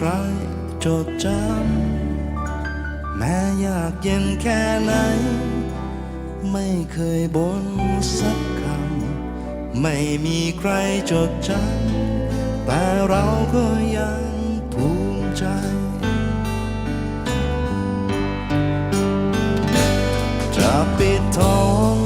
ใครจดจำ แม้ยากเย็นแค่ไหน ไม่เคยบ่นสักคำ ไม่มีใครจดจำ แต่เราก็ยังภูมิใจ จะปิดทอง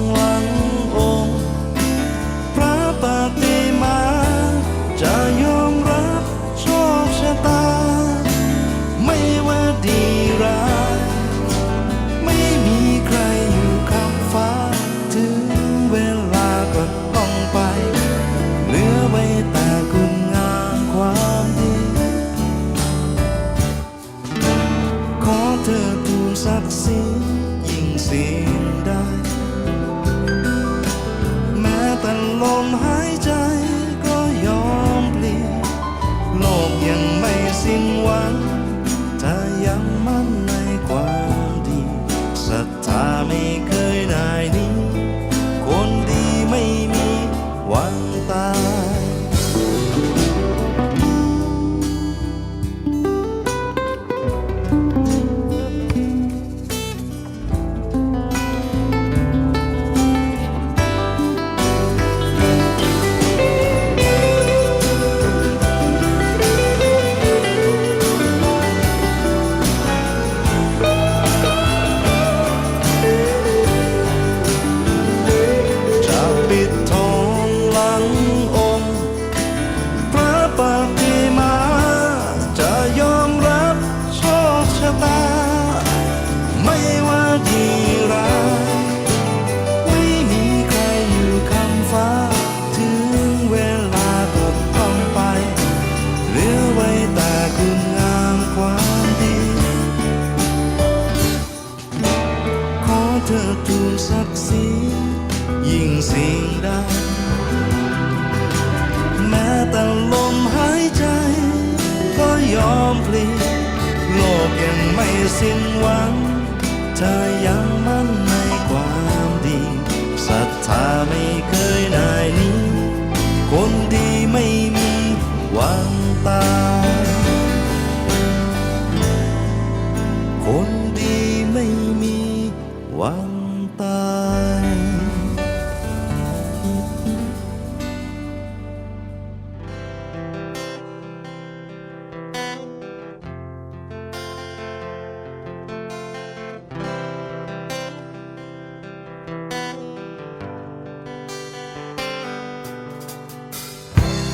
หายใจก็ยอมเปลี่ยน โลกยังไม่สิ้นหวัง ถ้ายังมั่นในความดีศรัทธาไม่ อมพลีโลกยังไม่สิ้นหวัง เธอยังมั่นในความดีศรัทธาไม่เคยนายนี้คนดี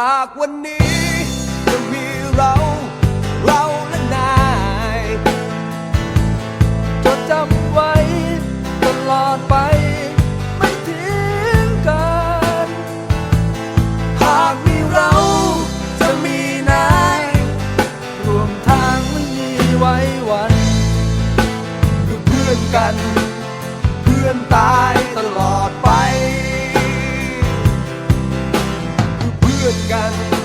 จากวันนี้ กัน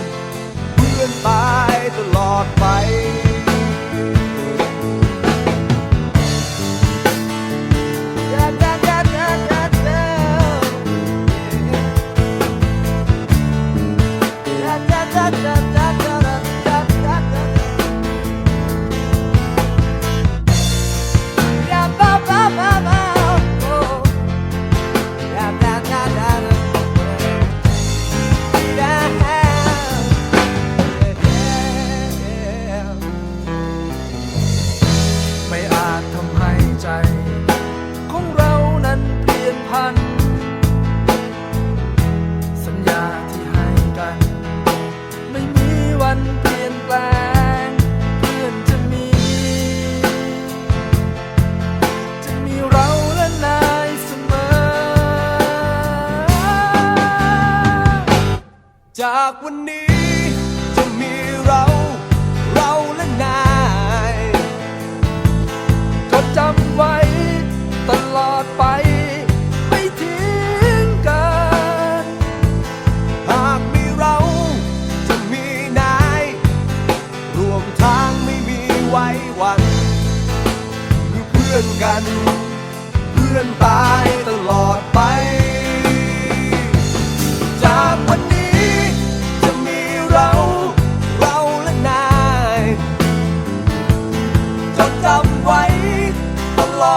ากวันนี้ จะมีเรา เราและนายจดจำไว้ตลอดไป ไม่ทิ้งกัน หากมีเรา จะมีนาย รวมทางไม่มีไว้วันคือเพื่อนกัน เพื่อนตายตลอดไป